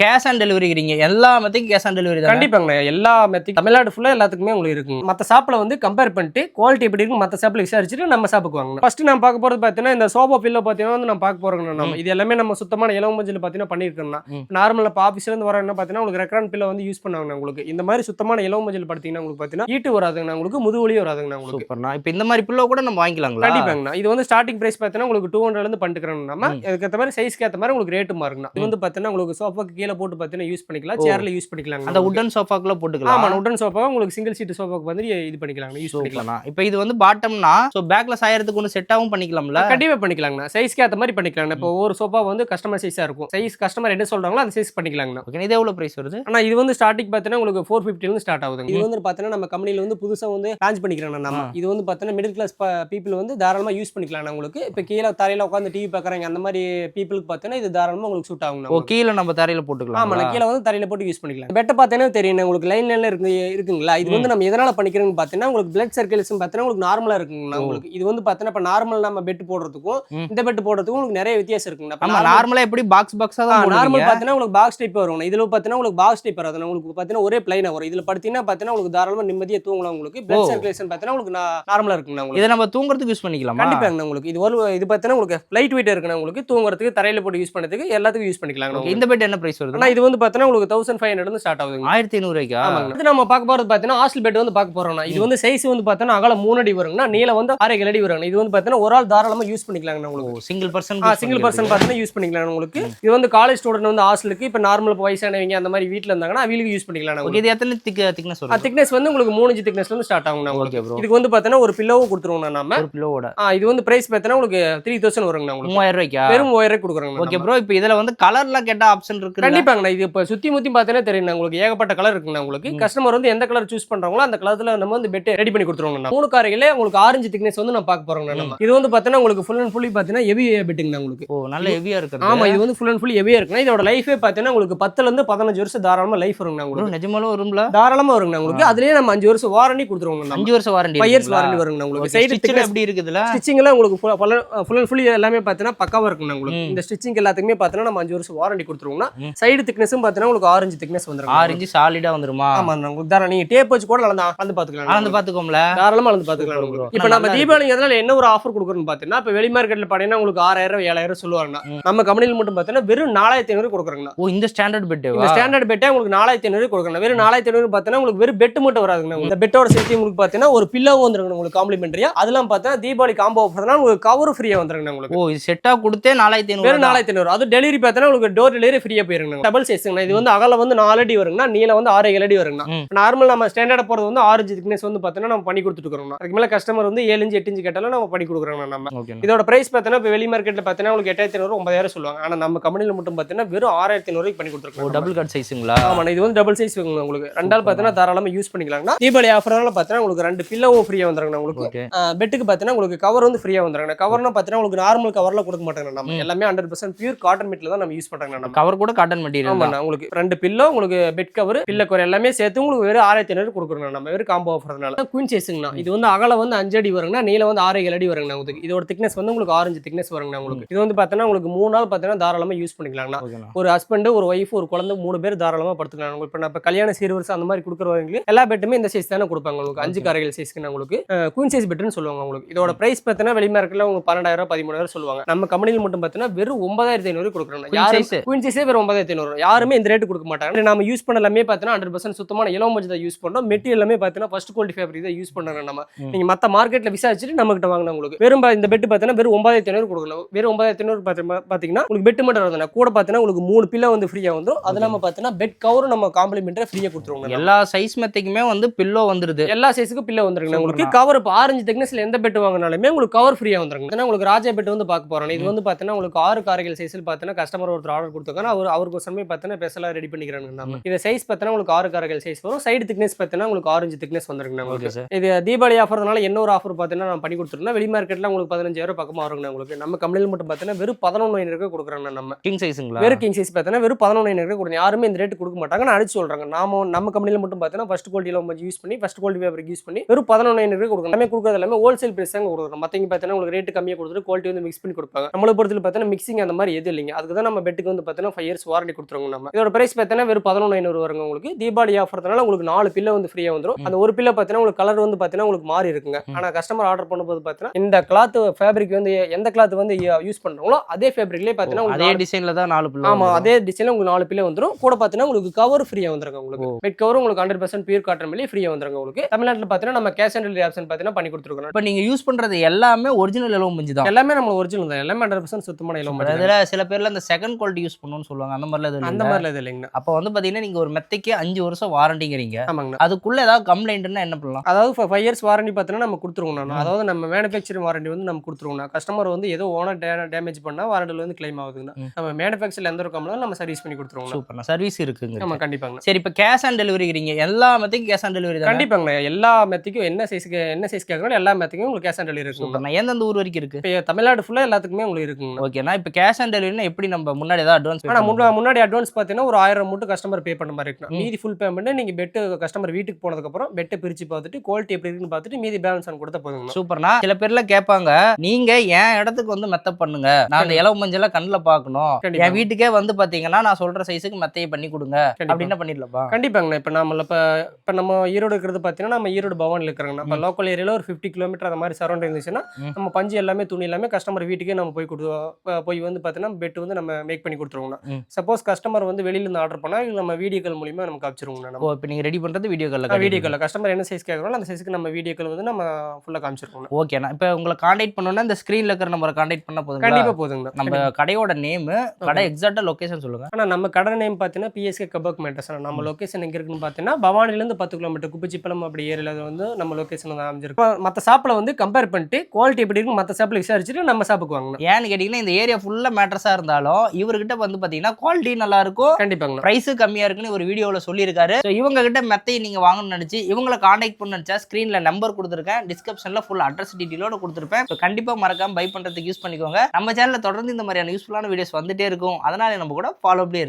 Cash on டெலிவரிங்கிறீங்க எல்லா மெத்தைக்கும் கேஷ் ஆன் டெலிவரி தான்? கண்டிப்பாங்கண்ணா. எல்லா மெத்தி தமிழ்நாடு ஃபுல்லா எல்லாத்துக்குமே உங்களுக்கு இருக்குங்க மற்ற ஷாப்ல வந்து கம்பேர் பண்ணிட்டு குவாலிட்டி எப்படி இருக்கு மற்ற ஷாப்ல விசாரிச்சுட்டு நம்ம ஷாப்புக்கு வாங்க ஃபர்ஸ்ட் நான் பார்க்க போறது பார்த்தீங்கன்னா இந்த சோபா பில்லோ பார்த்தீங்கன்னா வந்து நான் பார்க்க போறோங்க நம்ம இது எல்லாமே நம்ம சுத்தமான இளவு மஞ்சள் பார்த்தீங்கன்னா பண்ணியிருக்கோம்னா ம். நார்மலா இப்போ ஆஃபீஸ்ல இருந்து வர என்ன பார்த்தீங்கன்னா உங்களுக்கு ரெக்ரான் பில்லோ வந்து யூஸ் பண்ணுவாங்க உங்களுக்கு. இந்த மாதிரி சுத்தமான இளவு மஞ்சள் பார்த்தீங்கன்னா உங்களுக்கு பார்த்தீங்கன்னா ஈட்டு வராதுங்கண்ணா உங்களுக்கு முதுகுலியும் வராதுங்கண்ணா உங்களுக்கு. சூப்பர்ண்ணா. இப்போ இந்த மாதிரி பில்லோ கூட நம்ம வாங்கிக்கலாங்களா? கண்டிப்பாங்கண்ணா. இது வந்து ஸ்டார்டிங் பிரைஸ் பார்த்தீங்கன்னா உங்களுக்கு டூ ஹண்ட்ரட்ல இருந்து பண்ணிக்கிறோம் நம்ம ம். அதுக்கு ஏற்ற மாதிரி சைஸ்க்கு ஏற்ற மாதிரி உங்களுக்கு ரேட்டு மாறுங்கண்ணா. இது வந்து பார்த்தீங்கன்னா உங்களுக்கு சோஃபாக்கு கீழே போட்டு பார்த்தீங்கன்னா யூஸ் பண்ணிக்கலாம். சேர்ல யூஸ் பண்ணிக்கலாம் அந்த உட்டன் சோஃபாக்குள்ள போட்டுக்கலாம். ஆமா உடன் சோஃபா உங்களுக்கு சிங்கிள் சீட் சோஃபாக்கு வந்து இது பண்ணிக்கலாம் யூஸ் பண்ணிக்கலாம். இப்போ இது வந்து பாட்டம்னா ஸோ பேக்ல சாயறதுக்கு ஒன்று செட்டாகவும் பண்ணிக்கலாம்ல? கண்டிப்பா பண்ணிக்கலாங்கண்ணா சைஸ்க்கு ஏற்ற மாதிரி பண்ணிக்கலாம் இப்போ ஒவ்வொரு சோஃபா வந்து கஸ்டமர் சைஸா இருக்கும். சைஸ் கஸ்டமர் என்ன சொல்றாங்களோ அந்த சைஸ் பண்ணிக்கலாங்கண்ணா ஓகே இது எவ்வளோ ப்ரைஸ் வருது? ஆனா இது வந்து ஸ்டார்டிங் பார்த்தீங்கன்னா உங்களுக்கு ஃபோர் இருந்து ஸ்டார்ட் ஆகுது இது வந்து பார்த்தீங்கன்னா நம்ம கம்பெனில வந்து புதுசா வந்து லான்ச் பண்ணிக்கிறாங்க நம்ம. இது வந்து பார்த்தீங்கன்னா மிடில் கிளாஸ் பீப்புள் வந்து தாராளமா யூஸ் பண்ணிக்கலாம் உங்களுக்கு. இப்போ கீழே தரையில உட்காந்து டிவி பார்க்குறாங்க அந்த மாதிரி பீப்புளுக்கு பார்த்தீங்கன்னா இது தாராளமா உங்களுக்கு சூட் ஆகும் ஓ கீழே நம்ம தரையில போட்டுக்கலாம் ஆமா கீழே வந்து தரையில போட்டு யூஸ் பண்ணிக்கலாம். பெட்டை பார்த்தீங்கன்னா தெரியும் உங்களுக்கு லைன் லைன்ல இருக்கு இருக்குங்களா? இது வந்து நம்ம எதனால பண்ணிக்கிறோம்னு பார்த்தீங்கன்னா உங்களுக்கு பிளட் சர்க்குலேஷன் பார்த்தீங்கன்னா உங்களுக்கு நார்மலா இருக்குங்கண்ணா. உங்களுக்கு. இது வந்து பார்த்தீங்கன்னா இப்போ நார்மல் நம்ம பெட் போடுறதுக்கும். இந்த பெட் போடுறதுக்கும் உங்களுக்கு நிறைய வித்தியாசம் இருக்குங்கண்ணா. நார்மலா எப்படி பாக்ஸ் பாக்ஸா தான் நார்மல் பார்த்தீங்கன்னா உங்களுக்கு பாக்ஸ் டைப் வரும் இதுல பார்த்தீங்கன்னா உங்களுக்கு பாக்ஸ் டைப் வராது. உங்களுக்கு பார்த்தீங்கன்னா ஒரே பிளைனா வரும். இதுல பார்த்தீங்கன்னா பார்த்தீங்கன்னா உங்களுக்கு தாராளமா நிம்மதியா தூங்கலாம் உங்களுக்கு. பிளட் சர்க்குலேஷன் பார்த்தீங்கன்னா உங்களுக்கு நார்மலா இருக்குங்கண்ணா உங்களுக்கு. இதை நம்ம தூங்குறதுக்கு யூஸ் பண்ணிக்கலாமா? கண்டிப்பாங்கண்ணா உங்களுக்கு. இது ஒரு இது பார்த்தீங்கன்னா உங்களுக்கு லைட் வெயிட் இருக்குண்ணா உங்களுக்கு. தூங்குறதுக்கு தரையில போட்டு யூஸ் பண்ணுறதுக்கு எல்லாத்துக்கும் யூஸ் பண்ணிக்கலாம் இந்த பெட் என்ன பிரைஸ் வருது இது வந்து பார்த்தீங்கன்னா உங்களுக்கு தௌசண்ட் ஃபைவ் ஹண்ட்ரட் ஸ்டார்ட் ஆகுதுங்க. ஆயிரத்தி ஐநூறு ரூபாய்க்கா? ஆமாங்க. இது நம்ம பார்க்க போறது பார்த்தீங்கன்னா ஹாஸ்டல் பெட் வந்து பார்க்க போறோம்னா இது வந்து சைஸ் வந்து பார்த்தீங்கன்னா அகலம் மூணு அடி வருங்கண்ணா. நீளம் வந்து ஆறு ஏழு அடி வருங்க இது வந்து பார்த்தீங்கன்னா ஒரு ஆள் தாராளமா யூஸ் பண்ணிக்கலாங்கண்ணா உங்களுக்கு. சிங்கிள் பர்சன் சிங்கிள் பர்சன் பார்த்தீங்கன்னா யூஸ் பண்ணிக்கலாம் உங்களுக்கு. இது வந்து காலேஜ் ஸ்டூடெண்ட் வந்து ஹாஸ்டலுக்கு இப்போ நார்மல் வயசானவங்க அந்த மாதிரி வீட்டில் இருந்தாங்கன்னா அவங்களுக்கு யூஸ் பண்ணிக்கலாம் இது எத்தனை திக் திக்னஸ் வரும்? திக்னஸ் வந்து உங்களுக்கு மூணு இன்ச்சு திக்னஸ்ல இருந்து ஸ்டார்ட் ஆகுங்க உங்களுக்கு. இதுக்கு வந்து பார்த்தீங்கன்னா ஒரு பில்லோவும் கொடுத்துருவோம் நம்ம. ஒரு பில்லோவோட இது வந்து பிரைஸ் பார்த்தீங்கன்னா உங்களுக்கு த்ரீ தௌசண்ட் வருங்கண்ணா உங்களுக்கு. மூவாயிரம் ரூபாய்க்கா? வெறும் மூவாயிரம் கொடுக்குறாங்க ஓகே ப்ரோ இப்போ இதுல வந்து கலர்லாம் கேட்டா ஆப்ஷன் இருக்கு கண்டிப்பாங்கண்ணா. இது இப்போ சுத்தி முத்தி பார்த்தீங்கன்னா தெரியும் உங்களுக்கு ஏகப்பட்ட கலர் இருக்குண்ணா உங்களுக்கு. கஸ்டமர் வந்து எந்த கலர் சூஸ் பண்றாங்களோ அந்த கலர்ல நம்ம வந்து பெட் ரெடி பண்ணி கொடுத்துருவோம் மூணு காரைகளே உங்களுக்கு ஆரஞ்சு திக்னஸ் வந்து நான் பார்க்க நம்ம. இது வந்து பார்த்தீங்கன்னா உங்களுக்கு ஃபுல் அண்ட் ஃபுல்லி பார்த்தீங்கன்னா ஹெவி பெட்டுங்கண்ணா உங்களுக்கு. ஓ நல்ல ஹெவியா இருக்கு ஆமா இது வந்து ஃபுல் அண்ட் ஃபுல் ஹெவியா இருக்குண்ணா இதோட லைஃபே பார்த்தீங்கன்னா உங்களுக்கு பத்துல இருந்து பதினஞ்சு வருஷம் தாராளமா லைஃப் வருங்கண்ணா உங்களுக்கு. நிஜமாலும் வரும்ல தாராளமா வருங்கண்ணா உங்களுக்கு. அதுலயே நம்ம அஞ்சு வருஷம் வாரண்டி கொடுத்துருவோம் நம்ம. அஞ்சு வருஷம் வாரண்டி ஃபைவ் இயர்ஸ் வாரண்டி வருங்கண்ணா உங்களுக்கு. சைடு ஸ்டிச்சர் எப்படி இருக்குதுல? ஸ்டிச்சிங் எல்லாம் உங்களுக்கு ஃபுல் அண்ட் ஃபுல் எல்லாமே பார்த்தீங்கன்னா பக்காவா இருக்குண்ணா உங்களுக்கு. இந்த ஸ்டிச்சிங் எல்லாத்துக்குமே பார்த்தீங்கன்னா நம்ம அஞ்சு வருஷம் வாரண்டி கொடுத்துருவோம்னா. சைடு திக்னஸும் பார்த்தீங்கன்னா உங்களுக்கு ஆரஞ்சு திக்னஸ் வந்துரும் ஆறு இன்ச்சு சாலிடா வந்துருமா? ஆமா உங்களுக்கு தாராளம் நீங்க டேப் வச்சு கூட அளந்து அளந்து பாத்துக்கலாம். அளந்து பாத்துக்கோம்ல தாராளமா அளந்து பாத்துக்கலாம். இப்போ நம்ம தீபாவளி எதனால என்ன ஒரு ஆஃபர் கொடுக்குறோம்னு பார்த்தீங்கன்னா இப்போ வெளி மார்க்கெட்ல பாத்தீங்கன்னா உங்களுக்கு ஆறாயிரம் ஏழாயிரம் சொல்லுவாங்கன்னா. நம்ம கம்பெனியில் மட்டும் பார்த்தீங்கன்னா வெறும் நாலாயிரத்தி ஐநூறு கொடுக்குறாங்கண்ணா. ஓ இந்த ஸ்டாண்டர்ட் பெட் இந்த ஸ்டாண்டர்ட் பெட்டே உங்களுக்கு நாலாயிரத்தி ஐநூறு கொடுக்குறாங்க வெறும் நாலாயிரத்தி ஐநூறு பார்த்தீங்கன்னா உங்களுக்கு வெறும் பெட் மட்டும் வராதுங்க இந்த பெட்டோட சேர்த்து உங்களுக்கு பார்த்தீங்கன்னா ஒரு பில்லோவும் வந்துருங்க உங்களுக்கு காம்ப்ளிமெண்டரியா அதெல்லாம் பார்த்தீங்கன்னா தீபாவளி காம்போ ஆஃபர்னா உங்களுக்கு கவர் ஃப்ரீயா வந்துருங்க உங்களுக்கு. ஓ இது செட்டா கொடுத்தே நாலாயிரத்தி ஐநூறு வெறும் நாலாயிரத்தி ஐநூறு. அது டெலிவரி பார்த்தீங்கன்னா உங்களுக்கு டோர் டெலிவரி ஃப்ரீயா போயிருங்க. டபுள் சைஸ்ங்க இது வந்து அகலம் வந்து நாலு அடி வருங்கண்ணா. நீளம் வந்து ஆறு ஏழு அடி வருங்கண்ணா. நார்மல் நம்ம ஸ்டாண்டர்ட் போறது வந்து ஆறு திக்னஸ் வந்து பார்த்தீங்கன்னா நம்ம பண்ணி கொடுத்துட்டு இருக்கோம் அதுக்கு மேல கஸ்டமர் வந்து ஏழு இன்ச்சு எட்டு இன்ச்சு கேட்டாலும் நம்ம பண்ணி கொடுக்குறோம் நம்ம. இதோட பிரைஸ் பார்த்தீங்கன்னா இப்போ வெளி மார்க்கெட்ல பார்த்தீங்கன்னா உங்களுக்கு எட்டாயிரத்தி ஐநூறு ஒன்பதாயிரம் சொல்லுவாங்க. ஆனா நம்ம கம்பெனியில் மட்டும் பார்த்தீங்கன்னா வெறும் ஆறாயிரத்தி ஐநூறுக்கு பண்ணி கொடுத்துருக்கோம். டபுள் கட் சைஸுங்களா ஆமா இது வந்து டபுள் சைஸ் உங்களுக்கு. ரெண்டாள் பார்த்தீங்கன்னா தாராளமா யூஸ் பண்ணிக்கலாம்னா தீபாவளி ஆஃபர்னால பார்த்தீங்கன்னா உங்களுக்கு ரெண்டு பில்லவும் ஃப்ரீயா வந்துருங்க உங்களுக்கு. பெட்டுக்கு பார்த்தீங்கன்னா உங்களுக்கு கவர் வந்து ஃப்ரீயா வந்துருங்க கவர்னா பார்த்தீங்கன்னா உங்களுக்கு நார்மல் கவர்ல கொடுக்க மாட்டாங்க நம்ம. எல்லாமே ஹண்ட்ரட் பர்சன்ட் பியூர் காட்டன் மீட்ல தான் நம்ம யூஸ் பண்றாங்க நம்ம. கவர் கூட காட்டன் மெட்டீரியல் ஆமாண்ணா உங்களுக்கு ரெண்டு பில்லோ உங்களுக்கு பெட் கவர் பில்ல கவர் எல்லாமே சேர்த்து உங்களுக்கு வெறும் ஆயிரத்தி ஐநூறு கொடுக்குறோம் நம்ம வெறும் காம்போ ஆஃபர்னால குயின் சைஸுங்கண்ணா இது வந்து அகலம் வந்து அஞ்சு அடி வருங்கண்ணா நீளம் வந்து ஆறு ஏழு அடி வருங்கண்ணா உங்களுக்கு. இதோட திக்னஸ் வந்து உங்களுக்கு ஆரஞ்சு திக்னஸ் வருங்கண்ணா உங்களுக்கு. இது வந்து பார்த்தீங்கன்னா உங்களுக்கு மூணு நாள் பார்த்தீங்கன்னா தாராளமா யூஸ் பண்ணிக்கலாங்கண்ணா. ஒரு ஹஸ்பண்ட் ஒரு ஒய்ஃப் ஒரு குழந்தை மூணு பேர் தாராளமா படுத்துக்கலாம் உங்களுக்கு. இப்போ நம்ம கல்யாண சீர்வரிசை அந்த மாதிரி கொடுக்குறவங்களுக்கு எல்லா பெட்டுமே இந்த சைஸ் தானே கொடுப்பாங்க உங்களுக்கு. அஞ்சு காரைகள் சைஸ்க்கு உங்களுக்கு. குயின் சைஸ் பெட்டுன்னு சொல்லுவாங்க உங்களுக்கு. இதோட பிரைஸ் பார்த்தீங்கன்னா வெளி மார்க்கெட்ல உங்களுக்கு பன்னெண்டாயிரம் பதிமூணாயிரம் சொல்லுவாங்க. நம்ம கம்பெனியில் மட்டும் பார்த்தீங்கன்னா வெறும் ஒன்பதாயிரத்தி ஐநூறு கொடுக்குறோம் size? குயின் சைஸே வெறும் ஒன்பதாயிரத்தி ஐநூறு யாருமே இந்த ரேட்டு கொடுக்க மாட்டாங்க. நம்ம யூஸ் பண்ண எல்லாமே பார்த்தீங்கன்னா ஹண்ட்ரட் பர்சன்ட் சுத்தமான இளம் மஞ்சள் யூஸ் பண்ணோம் மெட்டீரியல் எல்லாமே பார்த்தீங்கன்னா ஃபர்ஸ்ட் குவாலிட்டி ஃபேப்ரிக் தான் யூஸ் பண்ணுறாங்க நம்ம. ம். நீங்க மற்ற மார்க்கெட்ல விசாரிச்சுட்டு நம்ம கிட்ட வாங்கினா உங்களுக்கு. வெறும் இந்த பெட் பார்த்தீங்கன்னா வெறும் ஒன்பதாயிரத்தி ஐநூறு கொடுக்கணும் வெறும் ஒன்பதாயிரத்தி ஐநூறு பார்த்தீங்கன்னா உங்களுக்கு பெட் மட்டும் கூட பார்த்தீங்கன்னா உங்களுக்கு மூணு பில்லோ வந்து ஃப்ரீயா வந்துடும் அது இல்லாம பார்த்தீங்கன்னா பெட் கவரும் நம்ம காம்ப்ளிமெண்டரி ஃப்ரீயா கொடுத்துருவோம் எல்லா சைஸ் மெத்தைக்குமே வந்து பில்லோ வந்துருது. எல்லா சைஸுக்கும் பில்ல வந்துருங்க உங்களுக்கு கவர் இப்போ ஆரஞ்சு திக்னஸ்ல எந்த பெட் வாங்கினாலுமே உங்களுக்கு கவர் ஃப்ரீயா வந்துருங்க ஏன்னா உங்களுக்கு ராஜா பெட் வந்து பார்க்க போறோம். இது வந்து பார்த்தீங்கன்னா உங்களுக்கு ஆறு காரைகள் சைஸில் பார்த்தீங்கன்னா கஸ்டமர் ஒருத்தர் ஆர்டர் கொடுத்தாங்க அவர் அவருக்கு சமயம் பார்த்தீங்கன்னா ஸ்பெஷலாக ரெடி பண்ணிக்கிறாங்க நம்ம. இந்த சைஸ் பார்த்தீங்கன்னா உங்களுக்கு ஆறு காரைகள் சைஸ் வரும். சைடு திக்னஸ் பார்த்தீங்கன்னா உங்களுக்கு ஆரஞ்சு திக்னஸ் வந்துருங்க உங்களுக்கு இது தீபாவளி ஆஃபர்னால என்ன ஒரு ஆஃபர் பார்த்தீங்கன்னா நான் பண்ணி கொடுத்துருந்தேன். வெளி மார்க்கெட்ல உங்களுக்கு பதினஞ்சாயிரம் பக்கமாக வருங்க உங்களுக்கு நம்ம கம்பெனியில் மட்டும் பார்த்தீங்கன்னா வெறும் பதினொன்று ஐநூறு கொடுக்குறாங்க நம்ம. கிங் சைஸுங்களா வெறும் கிங் சைஸ் பார்த்தீங்கன்னா வெறும் பதினொன்று ஐநூறு கொடுங்க. யாருமே இந்த ரேட் கொடுக்க மாட்டாங்க. நான் அடிச்சு சொல்றாங்க. நாம நம்ம கம்பெனியில் மட்டும் பார்த்தீங்கன்னா ஃபர்ஸ்ட் குவாலிட்டியில் கொஞ்சம் யூஸ் பண்ணி ஃபர்ஸ்ட் குவாலிட்டி ஃபேப்ரிக் யூஸ் பண்ணி வெறும் பதினொன்று ஐநூறு கொடுக்கணும் எல்லாமே கொடுக்குறது எல்லாமே ஹோல்சேல் பிரைஸ் தான் கொடுக்குறோம். மற்றவங்க பார்த்தீங்கன்னா உங்களுக்கு ரேட்டு கம்மியாக கொடுத்துட்டு குவாலிட்டி வந்து மிக்ஸ் பண்ணி கொடுப்பாங்க. நம்மளை பொறுத்தவரை பார்த்தீங்கன்னா மிக்சிங் அந்த மாதிரி எதுவும் இல்லைங்க. அதுக்கு தான் நம்ம பெட்டுக்கு வந்து பார்த்தீங்கன்னா ஃபைவ் இயர்ஸ் வாரண்டி வாரண்டி கொடுத்துருவோங்க நம்ம. இதோட பிரைஸ் பார்த்தீங்கன்னா வெறும் பதினொன்று ஐநூறு வருங்க உங்களுக்கு. தீபாவளி ஆஃபர்னால உங்களுக்கு நாலு பில்ல வந்து ஃப்ரீயா வந்துரும். அந்த ஒரு பில்ல பார்த்தீங்கன்னா உங்களுக்கு கலர் வந்து பார்த்தீங்கன்னா உங்களுக்கு மாறி இருக்குங்க. ஆனா கஸ்டமர் ஆர்டர் பண்ணும்போது பார்த்தீங்கன்னா இந்த கிளாத் ஃபேப்ரிக் வந்து எந்த கிளாத் வந்து யூஸ் பண்றாங்களோ அதே ஃபேப்ரிக்லேயே பார்த்தீங்கன்னா அதே டிசைன்ல தான் நாலு பிள்ளை ஆமா அதே டிசைன்ல உங்களுக்கு நாலு பில்லே வந்துரும். கூட பார்த்தீங்கன்னா உங்களுக்கு கவர் ஃப்ரீயா வந்துருங்க உங்களுக்கு. பெட் கவர் உங்களுக்கு ஹண்ட்ரட் பர்சன்ட் பியூர் காட்டன் மேலே ஃப்ரீயா வந்துருங்க உங்களுக்கு. தமிழ்நாட்டில் பார்த்தீங்கன்னா நம்ம கேஷ் ஆன் டெலிவரி ஆப்ஷன் பார்த்தீங்கன்னா பண்ணி கொடுத்துருக்கோம். இப்போ நீங்க யூஸ் பண்றது எல்லாமே ஒரிஜினல் எலவும் மிஞ்சி தான். எல்லாமே நம்ம ஒரிஜினல் தான். எல்லாமே ஹண்ட்ரட் பர்சன்ட் சுத்தமான இளம் மஞ்சள் அதுல சில பேர்ல இந்த செகண்ட் குவாலிட்டி யூஸ் பண்ணணும்னு சொல்லுவாங்க. அந்த மாதிரிலாம் எதுவும் அந்த. மாதிரிலாம் இது இல்லைங்கண்ணா. அப்போ வந்து பாத்தீங்கன்னா நீங்க ஒரு மெத்தைக்கு அஞ்சு வருஷம் வாரண்டிங்கிறீங்க. ஆமாங்கண்ணா. அதுக்குள்ள ஏதாவது கம்ப்ளைண்ட்னா என்ன பண்ணலாம்? அதாவது ஃபைவ் இயர்ஸ் வாரண்டி பார்த்தீங்கன்னா நம்ம கொடுத்துருவோம் அதாவது நம்ம மேனுஃபேக்சரிங் வாரண்டி வந்து நம்ம கொடுத்துருவோம் கஸ்டமர் வந்து ஏதோ ஓனர் டேமேஜ் பண்ணா வாரண்டியில் வந்து கிளைம் ஆகுதுங்கண்ணா. நம்ம மேனுஃபேக்சரில் எந்த ஒரு நம்ம சர்வீஸ் பண்ணி கொடுத்துருவோம் சூப்பர் சர்வீஸ் இருக்குங்க. ஆமா கண்டிப்பாங்க சரி இப்போ கேஷ் ஆன் டெலிவரிங்கிறீங்க எல்லா மெத்தைக்கும் கேஷ் ஆன் டெலிவரி கண்டிப்பாங்கண்ணா. எல்லா மெத்திக்கும் என்ன சைஸ்க்கு என்ன சைஸ் கேட்கணும் எல்லா மெத்திக்கும் உங்களுக்கு கேஷ் ஆன் டெலிவரி இருக்குங்க சூப்பர் நான் எந்தெந்த ஊர் வரைக்கும் இருக்கு? இப்போ தமிழ்நாடு ஃபுல்லாக எல்லாத்துக்குமே உங்களுக்கு இருக்குங்க ஓகேண்ணா இப்போ கேஷ் ஆன் டெலிவரினா எப்படி நம்ம முன்னாடி ஏதாவது அட்வான்ஸ் ஆனா முன்னா- முன்னாடி அட்வான்ஸ் பார்த்தீங்கன்னா ஒரு ஆயிரம் மட்டும் கஸ்டமர் பே பண்ண மாதிரி இருக்கணும். மீதி ஃபுல் பேமெண்ட் நீங்க பெட்டு கஸ்டமர் வீட்டுக்கு போனதுக்கப்புறம் பெட்டை பிரிச்சு பார்த்துட்டு குவாலிட்டி எப்படி இருக்குன்னு பார்த்துட்டு மீதி பேலன்ஸ் ஆன் கொடுத்தா போதுங்கண்ணா. சூப்பர்னா சில பேர்ல கேட்பாங்க நீங்க என் இடத்துக்கு வந்து மெத்த பண்ணுங்க. நான் அந்த இலவு மஞ்சள் கண்ணுல கண்டிப்பா. என் வீட்டுக்கே வந்து பாத்தீங்கன்னா நான் சொல்ற சைஸுக்கு மெத்தையை பண்ணி கொடுங்க. அப்படின்னா பண்ணிடலப்பா கண்டிப்பாங்கண்ணா. இப்போ நம்மள இப்போ இப்போ நம்ம ஈரோடு இருக்கிறது பார்த்தீங்கன்னா நம்ம ஈரோடு பவானில் இருக்கிறோங்கண்ணா. இப்போ லோக்கல் ஏரியாவில் ஒரு ஃபிஃப்டி கிலோமீட்டர் அந்த மாதிரி சரௌண்ட் இருந்துச்சுன்னா. நம்ம பஞ்சு எல்லாமே துணி எல்லாமே கஸ்டமர் வீட்டுக்கே நம்ம போய் கொடுத்து போய் வந்து பார்த்தீங்கன்னா பெட் வந்து நம்ம மேக் பண்ணி கொடுத்துருவோங்கண்ணா. ம். சப்போஸ் கஸ்டமர் வந்து வெளியில இருந்து ஆர்டர் பண்ணா இது நம்ம வீடியோ கால் மூலியமா நம்ம காமிச்சிருவோங்கண்ணா ஓ நம்ம. இப்போ நீங்க ரெடி பண்றது வீடியோ கால்ல வீடியோ காலில் கஸ்டமர் என்ன சைஸ் கேட்குறோம் அந்த சைஸ்க்கு நம்ம வீடியோ கால் வந்து நம்ம ஃபுல்லாக காமிச்சிருக்கோம் ஓகேண்ணா இப்போ உங்களை காண்டாக்ட் பண்ணணும்னா இந்த ஸ்க்ரீன்ல இருக்கிற நம்பரை காண்டாக்ட் பண்ண போதும் கண்டிப்பா போதுங்கண்ணா. நம்ம கடையோட நேம் கடை எக்ஸாக்டா லொகேஷன் சொல்லுங்க. ஆனா நம்ம கடை நேம் பார்த்தீங்கன்னா பிஎஸ்கே கபக் மேட்டர்ஸ் நம்ம லொகேஷன் எங்க இருக்குன்னு பார்த்தீங்கன்னா பவானிலேருந்து பத்து கிலோமீட்டர் குப்பிச்சிப்பலம் அப்படி ஏரியாவில் வந்து நம்ம லொகேஷன் தான் அமைஞ்சிருக்கும் மற்ற ஷாப்பில் வந்து கம்பேர் பண்ணிட்டு குவாலிட்டி எப்படி இருக்கு மற்ற ஷாப்பில் விசாரிச்சுட்டு நம்ம ஷாப்புக்கு வாங்கணும் ஏன்னு கேட்டீங்கன்னா இந்த ஏரியா ஃபுல்லா மேட்ரஸா இருந்தாலும் இவர்கிட்ட வந்து பாத்தீங்கன்னா குவாலிட்டி நல்லா இருக்கும் கண்டிப்பாங்கண்ணா. பிரைஸ் கம்மியா இருக்குன்னு ஒரு வீடியோல சொல்லியிருக்காரு. இவங்க கிட்ட மெத்தை நீங்க வாங்கணும்னு நினைச்சு இவங்களை காண்டாக்ட் பண்ண நினைச்சா ஸ்கிரீன்ல நம்பர் கொடுத்துருக்கேன். டிஸ்கிரிப்ஷன்ல ஃபுல் அட்ரஸ் டீட்டெயிலோட கொடுத்துருப்பேன். கண்டிப்பா மறக்காம பை பண்றதுக்கு யூஸ் பண்ணிக்கோங்க. நம்ம சேனல்ல தொடர்ந்து இந்த மாதிரியான யூஸ்ஃபுல்லான வீடியோஸ் வந்துட்டே இருக்கும். அதனால நம்ம கூட ஃபாலோ அப்படியே